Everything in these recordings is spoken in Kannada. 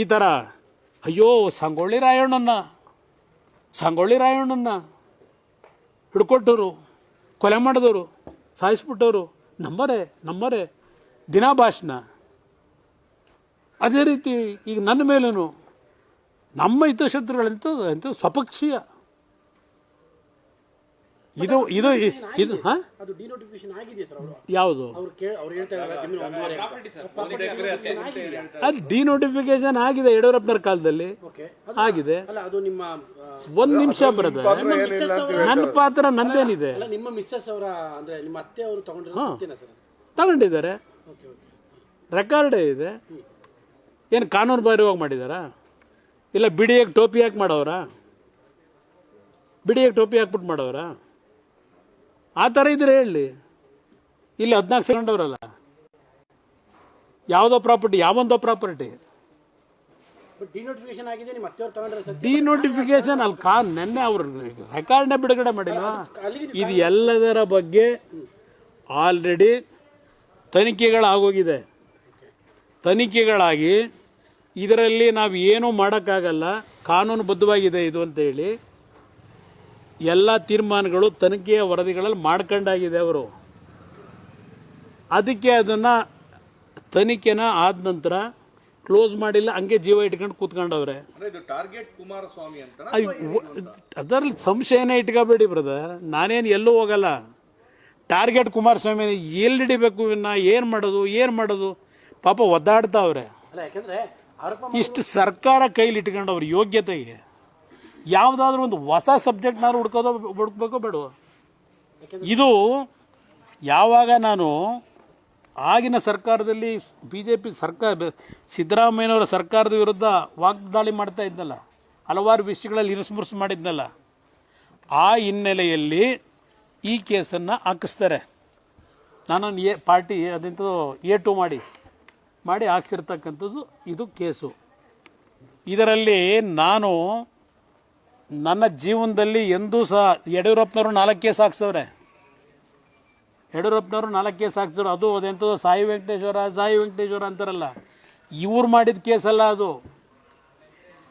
ಈ ಥರ ಅಯ್ಯೋ, ಸಂಗೊಳ್ಳಿ ರಾಯಣ್ಣನ ಸಂಗೊಳ್ಳಿ ರಾಯಣ್ಣನ ಹಿಡ್ಕೊಟ್ಟವರು, ಕೊಲೆ ಮಾಡಿದವರು, ಸಾಯಿಸ್ಬಿಟ್ಟವರು, ನಂಬರೇ ನಂಬರೇ ದಿನಾ ಭಾಷಣ ಅದೇ ರೀತಿ ಈಗ ನನ್ನ ಮೇಲೂ ನಮ್ಮ ಹಿತಶತ್ರುಗಳಂತೂ ಅಂತೂ ಸ್ವಪಕ್ಷೀಯ. ಇದು ಇದು ಇದು ಹಾಂ? ಅದು ಡಿನೋಟಿಫಿಕೇಶನ್ ಆಗಿದೆ ಸರ್ ಅವರು? ಯಾವುದು? ಅವ್ರು ಕೇಳ ಅವ್ರು ಹೇಳ್ತಾ ಇದ್ದಾರೆ ಜಮೀನು ಒಂದೂವರೆ ಅದು ಡಿನೋಟಿಫಿಕೇಶನ್ ಆಗಿದೆ ಯಡಿಯೂರಪ್ಪನವ್ರ ಕಾಲದಲ್ಲಿ. ಓಕೆ ಆಗಿದೆ. ಅಲ್ಲ ಅದು ನಿಮ್ಮ ಒಂದು ನಿಮಿಷ ಬ್ರದರ್. ನನ್ನ ಪಾತ್ರ ನಂದೇನಿದೆ. ಅಲ್ಲ ನಿಮ್ಮ ಮಿಸ್ಸಸ್ ಅವರ ಅಂದ್ರೆ ನಿಮ್ಮ ಅತ್ತೆ ಅವರು ತಗೊಂಡಿರೋ ಸರ್ ತಗೊಂಡಿದ್ದಾರೆ. ಓಕೆ ಓಕೆ ರೆಕಾರ್ಡೇ ಇದೆ. ಏನು ಕಾನೂನು ಬಾಹಿರವಾಗಿ ಮಾಡಿದಾರಾ? ಇಲ್ಲ ಬಿಡಿಯಾಗಿ ಟೋಪಿ ಹಾಕಿ ಮಾಡೋರಾ? ಬಿಡಿಯಾಗಿ ಟೋಪಿ ಹಾಕ್ಬಿಟ್ಟು ಮಾಡವ್ರಾ ಆ ಥರ ಇದ್ರೆ ಹೇಳಿ. ಇಲ್ಲಿ ಹದಿನಾಲ್ಕು ಸೆಕೆಂಡ್ ಅವರಲ್ಲ. ಯಾವುದೋ ಪ್ರಾಪರ್ಟಿ ಯಾವೊಂದೋ ಪ್ರಾಪರ್ಟಿ ಡಿನೋಟಿಫಿಕೇಶನ್ ಅಲ್ಲಿ ಕಾ ನೆನ್ನೆ ಅವರು ರೆಕಾರ್ಡ್ನೇ ಬಿಡುಗಡೆ ಮಾಡಿಲ್ಲ ಇದು ಎಲ್ಲದರ ಬಗ್ಗೆ ಆಲ್ರೆಡಿ ತನಿಖೆಗಳಾಗೋಗಿದೆ. ತನಿಖೆಗಳಾಗಿ ಇದರಲ್ಲಿ ನಾವು ಏನೂ ಮಾಡೋಕ್ಕಾಗಲ್ಲ. ಕಾನೂನುಬದ್ಧವಾಗಿದೆ ಇದು ಅಂತೇಳಿ ಎಲ್ಲ ತೀರ್ಮಾನಗಳು ತನಿಖೆಯ ವರದಿಗಳಲ್ಲಿ ಮಾಡ್ಕೊಂಡಾಗಿದೆ ಅವರು. ಅದಕ್ಕೆ ಅದನ್ನು ತನಿಖೆನ ಆದ ನಂತರ ಕ್ಲೋಸ್ ಮಾಡಿಲ್ಲ ಹಂಗೆ ಜೀವ ಇಟ್ಕೊಂಡು ಕೂತ್ಕೊಂಡವ್ರೆ. ಅಂದ್ರೆ ಇದು ಟಾರ್ಗೆಟ್ ಕುಮಾರಸ್ವಾಮಿ ಅಂತ ಅದರಲ್ಲಿ ಸಂಶಯನೇ ಇಟ್ಕೋಬೇಡಿ ಬ್ರದರ್. ನಾನೇನು ಎಲ್ಲೂ ಹೋಗಲ್ಲ. ಟಾರ್ಗೆಟ್ ಕುಮಾರಸ್ವಾಮಿ ಎಲ್ಲಿ ಹಿಡಿಬೇಕು ಇವನ್ನ ಏನು ಮಾಡೋದು ಏನು ಮಾಡೋದು? ಪಾಪ ಒದ್ದಾಡ್ತಾವ್ರೆ. ಅಲ್ಲ ಯಾಕಂದ್ರೆ ಆರೋಪ ಇಷ್ಟು ಸರ್ಕಾರ ಕೈಲಿ ಇಟ್ಕೊಂಡು ಅವ್ರ ಯೋಗ್ಯತೆಗೆ. ಯಾವುದಾದ್ರೂ ಒಂದು ಹೊಸ ಸಬ್ಜೆಕ್ಟ್ನಾದ್ರು ಹುಡ್ಕೋದೋ ಹುಡುಕ್ಬೇಕೋ ಬೇಡವೋ? ಇದು ಯಾವಾಗ ನಾನು ಆಗಿನ ಸರ್ಕಾರದಲ್ಲಿ ಬಿ ಜೆ ಪಿ ಸರ್ಕಾರ ಸಿದ್ದರಾಮಯ್ಯನವರ ಸರ್ಕಾರದ ವಿರುದ್ಧ ವಾಗ್ದಾಳಿ ಮಾಡ್ತಾ ಇದ್ನಲ್ಲ, ಹಲವಾರು ವಿಷಯಗಳಲ್ಲಿ ಇರಿಸುಮುರುಸು ಮಾಡಿದ್ನಲ್ಲ, ಆ ಹಿನ್ನೆಲೆಯಲ್ಲಿ ಈ ಕೇಸನ್ನು ಹಾಕಿಸ್ತಾರೆ. ನಾನು ಎ, ಪಾರ್ಟಿ ಅದಂತೂ ಎ ಟು ಮಾಡಿ ಮಾಡಿ ಹಾಕ್ಸಿರ್ತಕ್ಕಂಥದ್ದು ಇದು ಕೇಸು. ಇದರಲ್ಲಿ ನಾನು ನನ್ನ ಜೀವನದಲ್ಲಿ ಎಂದೂ ಸಹ ಯಡಿಯೂರಪ್ಪನವರು ನಾಲ್ಕೇ ಸಾಕ್ಸವ್ರೆ. ಹಾಕ್ಸವ್ರೆ ಯಡಿಯೂರಪ್ಪನವರು ನಾಲ್ಕು ಕೇಸ್ ಹಾಕ್ಸಿದ್ರು ಅದು ಅದೆಂಥದ್ದು ಸಾಯಿ ವೆಂಕಟೇಶ್ವರ ಸಾಯಿ ವೆಂಕಟೇಶ್ವರ ಅಂತಾರಲ್ಲ. ಇವ್ರು ಮಾಡಿದ ಕೇಸಲ್ಲ ಅದು.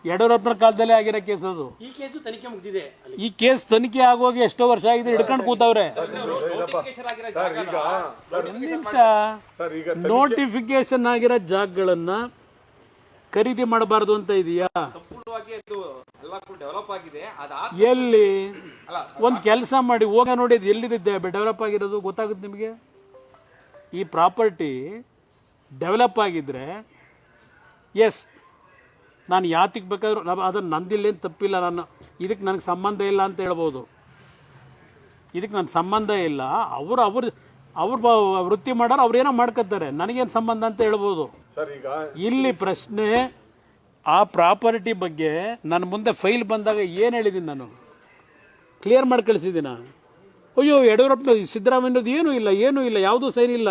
ಯಡಿಯೂರಪ್ಪನ ಕಾಲದಲ್ಲೇ ಆಗಿರೋ ಕೇಸ್ ಅದು. ಈ ಕೇಸು ತನಿಖೆ ಮುಗಿದಿದೆ ಈ ಕೇಸ್ ತನಿಖೆ ಆಗೋಗಿ ಎಷ್ಟೋ ವರ್ಷ ಆಗಿದೆ ಹಿಡ್ಕೊಂಡು ಕೂತವ್ರೆ. ಸರ್ ಈಗ ಸರ್ ನಿಮಿಷ. ಸರ್ ಈಗ ನೋಟಿಫಿಕೇಶನ್ ಆಗಿರೋ ಜಾಗಗಳನ್ನ ಖರೀದಿ ಮಾಡಬಾರದು ಅಂತ ಇದೆಯಾ? ಸಂಪೂರ್ಣವಾಗಿ ಅದು ಎಲ್ಲ ಡೆವಲಪ್ ಆಗಿದೆ. ಅದಾದ ಎಲ್ಲಿ? ಒಂದು ಕೆಲಸ ಮಾಡಿ ಹೋಗ ನೋಡಿ ಅದು ಎಲ್ಲಿದೆ ಡೆವಲಪ್ ಆಗಿರೋದು ಗೊತ್ತಾಗುತ್ತೆ ನಿಮಗೆ? ಈ ಪ್ರಾಪರ್ಟಿ ಡೆವಲಪ್ ಆಗಿದ್ರೆ ಎಸ್ ನಾನು ಯಾತಿಗೆ ಬೇಕಾದ್ರೂ ನಾನು ಅದನ್ನು ನಂದಿಲ್ಲೇನು ತಪ್ಪಿಲ್ಲ ನಾನು ಇದಕ್ಕೆ ನನಗೆ ಸಂಬಂಧ ಇಲ್ಲ ಅಂತ ಹೇಳ್ಬೋದು. ಇದಕ್ಕೆ ನನ್ನ ಸಂಬಂಧ ಇಲ್ಲ ಅವರು ಅವ್ರ ಅವ್ರ ವೃತ್ತಿ ವೃತ್ತಿ ಮಾಡೋರು ಅವ್ರೇನೋ ಮಾಡ್ಕೊತಾರೆ ನನಗೇನು ಸಂಬಂಧ ಅಂತ ಹೇಳ್ಬೋದು. ಇಲ್ಲಿ ಪ್ರಶ್ನೆ ಆ ಪ್ರಾಪರ್ಟಿ ಬಗ್ಗೆ ನನ್ನ ಮುಂದೆ ಫೈಲ್ ಬಂದಾಗ ಏನು ಹೇಳಿದ್ದೀನಿ ನಾನು? ಕ್ಲಿಯರ್ ಮಾಡಿ ಕಳಿಸಿದ್ದೀನ ಅಯ್ಯೋ ಯಡಿಯೂರಪ್ಪನ ಸಿದ್ದರಾಮಯ್ಯದು ಏನೂ ಇಲ್ಲ ಏನೂ ಇಲ್ಲ ಯಾವುದೂ ಸೈನ್ ಇಲ್ಲ.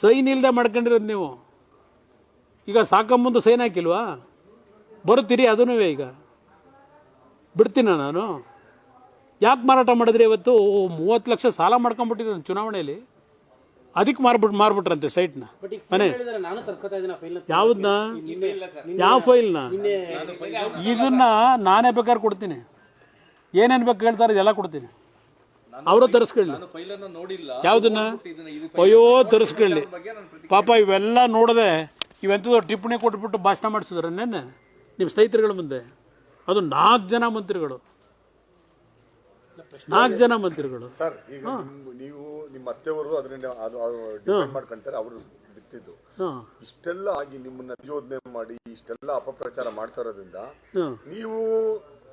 ಸೈನ್ ಇಲ್ಲದೆ ಮಾಡ್ಕೊಂಡಿರೋದು ನೀವು. ಈಗ ಸಾಕಂಬಂದು ಸೈನ್ ಹಾಕಿಲ್ವಾ? ಬರುತ್ತೀರಿ ಅದನ್ನೂ ಈಗ. ಬಿಡ್ತೀನ ನಾನು? ಯಾಕೆ ಮಾರಾಟ ಮಾಡಿದ್ರಿ ಇವತ್ತು? ಮೂವತ್ತು ಲಕ್ಷ ಸಾಲ ಮಾಡ್ಕೊಂಡ್ಬಿಟ್ಟಿದ್ದೆ ಚುನಾವಣೆಯಲ್ಲಿ ಅದಕ್ಕೆ ಮಾರ್ಬಿಟ್ ಮಾರ್ಬಿಟ್ರಂತೆ ಸೈಟ್ನ. ಮನೆ. ಈಗ ನಾನು ತರ್ಸ್ಕೊತಾ ಇದ್ದೀನಿ ಫೈಲ್ ಯಾವ್ದನ್ನ? ಯಾವ ಫೈಲ್ನ? ಇದನ್ನ ನಾನೇ ಬೇಕಾದ್ರೆ ಕೊಡ್ತೀನಿ. ಏನೇನು ಬೇಕು ಹೇಳ್ತಾರೆ ಇದೆಲ್ಲ ಕೊಡ್ತೀನಿ. ಅವರು ತರಿಸ್ಕೊಳ್ಳಿ. ಯಾವ್ದನ್ನ? ಅಯ್ಯೋ ತರಿಸ್ಕೊಳ್ಳಿ. ಪಾಪ ಇವೆಲ್ಲ ನೋಡದೆ ಇವೆಂಥದ್ದು ಟಿಪ್ಪಣಿ ಕೊಟ್ಬಿಟ್ಟು ಭಾಷಣ ಮಾಡಿಸಿದ್ರೆ ನೆನ್ನೆ. ನಿಮ್ಮ ಸ್ನೇಹಿತರುಗಳ ಮುಂದೆ. ಅದು ನಾಲ್ಕು ಜನ ಮಂತ್ರಿಗಳು. ನಾಲ್ಕು ಜನ ಮಂತ್ರಿಗಳು. ಸರ್ ಈಗ ನಿಮ್- ನೀವು ನಿಮ್ಮ ಅತ್ತೆಯವರು ಅದರಿಂದ ಅದು ಡಿಪೆಂಡ್ ಮಾಡ್ಕೊಂತಾರೆ ಅವರು ಬಿತ್ತಿದ್ದು ಹಾಂ. ಇಷ್ಟೆಲ್ಲ ಆಗಿ ನಿಮ್ಮನ್ನ ಯೋಜನೆ ಮಾಡಿ ಇಷ್ಟೆಲ್ಲ ಅಪಪ್ರಚಾರ ಮಾಡ್ತಾ ಇರೋದ್ರಿಂದ ಹಾಂ. ನೀವು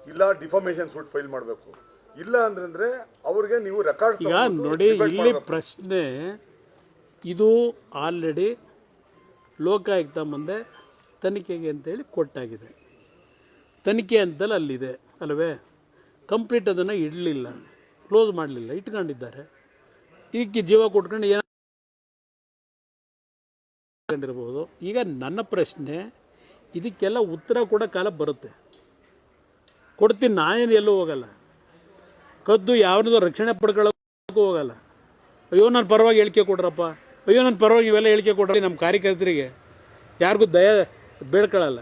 ಇಲ್ಲ ಡಿಫಾಮೇಶನ್ ಸೂಟ್ ಫೈಲ್ ಮಾಡಬೇಕು. ಇಲ್ಲ ಅಂದ್ರೆ ಅವ್ರಿಗೆ ನೀವು ರೆಕಾರ್ಡ್ ಈಗ ನೋಡಿ ಇಲ್ಲಿ ಪ್ರಶ್ನೆ ಇದು ಆಲ್ರೆಡಿ ಲೋಕಾಯುಕ್ತ ಮುಂದೆ ತನಿಖೆಗೆ ಅಂತೇಳಿ ಕೊಟ್ಟಾಗಿದೆ ತನಿಖೆ ಅಂತಲ್ಲಿ ಅಲ್ಲಿದೆ ಅಲ್ವೇ? ಕಂಪ್ಲೀಟ್ ಅದನ್ನು ಇಡಲಿಲ್ಲ. ಕ್ಲೋಸ್ ಮಾಡಲಿಲ್ಲ. ಇಟ್ಕೊಂಡಿದ್ದಾರೆ. ಇದಕ್ಕೆ ಜೀವ ಕೊಟ್ಕೊಂಡು ಏನು ಈಗ ನನ್ನ ಪ್ರಶ್ನೆ, ಇದಕ್ಕೆಲ್ಲ ಉತ್ತರ ಕೂಡ ಕಾಲ ಬರುತ್ತೆ. ಕೊಡ್ತೀನಿ ನಾನೇನು ಎಲ್ಲೂ ಹೋಗಲ್ಲ. ಕದ್ದು ಯಾವ್ದು ರಕ್ಷಣೆ ಪಡ್ಕೊಳ್ಳೋಕ್ಕೂ ಹೋಗಲ್ಲ. ಅಯ್ಯೋ ನನ್ನ ಪರವಾಗಿ ಹೇಳಿಕೆ ಕೊಡ್ರಪ್ಪ. ಅಯ್ಯೋ ನನ್ನ ಪರವಾಗಿ ಇವೆಲ್ಲ ಹೇಳಿಕೆ ಕೊಡ್ರಿ ನಮ್ಮ ಕಾರ್ಯಕರ್ತರಿಗೆ. ಯಾರಿಗೂ ದಯ ಬೇಡ್ಕೊಳ್ಳಲ್ಲ.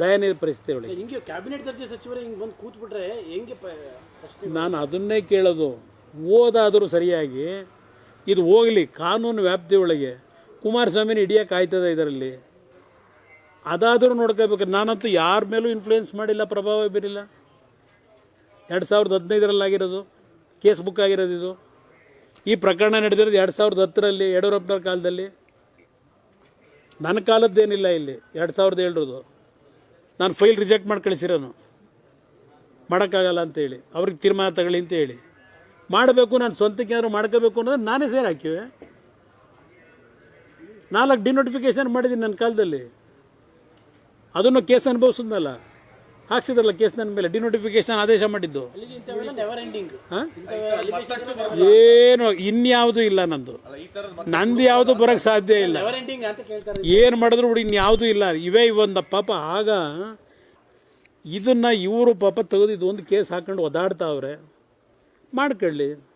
ದಯನೀಯ ಪರಿಸ್ಥಿತಿ ಒಳಗೆ. ಹಿಂಗೆ ಕ್ಯಾಬಿನೆಟ್ ದರ್ಜೆ ಸಚಿವರು ಹಿಂಗೆ ಬಂದು ಕೂತ್ಬಿಟ್ರೆ ಹೆಂಗೆ ನಾನು ಅದನ್ನೇ ಕೇಳೋದು. ಓದಾದರೂ ಸರಿಯಾಗಿ ಇದು ಹೋಗಲಿ ಕಾನೂನು ವ್ಯಾಪ್ತಿ ಒಳಗೆ. ಕುಮಾರಸ್ವಾಮಿನ ಹಿಡಿಯೋಕೆ ಆಯ್ತದ ಇದರಲ್ಲಿ. ಅದಾದರೂ ನೋಡ್ಕೋಬೇಕು. ನಾನಂತೂ ಯಾರ ಮೇಲೂ ಇನ್ಫ್ಲೂಯೆನ್ಸ್ ಮಾಡಿಲ್ಲ ಪ್ರಭಾವ ಬೀರಿಲ್ಲ. ಎರಡು ಸಾವಿರದ ಹದಿನೈದರಲ್ಲಿ ಆಗಿರೋದು ಕೇಸ್ ಬುಕ್ ಆಗಿರೋದು ಇದು. ಈ ಪ್ರಕರಣ ನಡೆದಿರೋದು ಎರಡು ಸಾವಿರದ ಹತ್ತರಲ್ಲಿ ಯಡಿಯೂರಪ್ಪನವ್ರ ಕಾಲದಲ್ಲಿ. ನನ್ನ ಕಾಲದ್ದೇನಿಲ್ಲ ಇಲ್ಲಿ ಎರಡು ಸಾವಿರದ ಏಳರದು ನಾನು ಫೈಲ್ ರಿಜೆಕ್ಟ್ ಮಾಡಿ ಕಳಿಸಿರೋನು. ಮಾಡೋಕ್ಕಾಗಲ್ಲ ಅಂತೇಳಿ ಅವ್ರಿಗೆ ತೀರ್ಮಾನ ತಗೊಳ್ಳಿ ಅಂತ ಹೇಳಿ. ಮಾಡಬೇಕು, ನಾನು ಸ್ವಂತಕ್ಕೆ ಏನಾದ್ರು ಮಾಡ್ಕೋಬೇಕು ಅನ್ನೋದು ನಾನೇ ಸೇರಿ ಹಾಕಿವೆ. ನಾಲ್ಕು ಡಿನೋಟಿಫಿಕೇಶನ್ ಮಾಡಿದ್ದೀನಿ ನನ್ನ ಕಾಲದಲ್ಲಿ. ಅದನ್ನು ಕೇಸ್ ಅನುಭವಿಸಿದ್ನಲ್ಲ. ಹಾಕ್ಸಿದ್ರಲ್ಲ ಕೇಸ್ ನನ್ನ ಮೇಲೆ? ಡಿನೋಟಿಫಿಕೇಶನ್ ಆದೇಶ ಮಾಡಿದ್ದು. ಏನು ಇನ್ಯಾವುದು ಇಲ್ಲ ನಂದು. ನಂದು ಯಾವುದು ಬರೋಕ್ಕೆ ಸಾಧ್ಯ ಇಲ್ಲ. ನೆವರ್ ಎಂಡಿಂಗ್ ಅಂತ ಕೇಳ್ತಾರೆ ಏನು ಮಾಡಿದ್ರು ಬಿಡಿ ಇನ್ಯಾವುದೂ ಇಲ್ಲ. ಇವೇ ಇವೊಂದ ಪಾಪ. ಆಗ ಇದನ್ನ ಇವರು ಪಾಪ ತೆಗೆದು ಇದೊಂದು ಕೇಸ್ ಹಾಕೊಂಡು ಒದಾಡ್ತಾವ್ರೆ ಮಾಡ್ಕೊಳ್ಳಿ.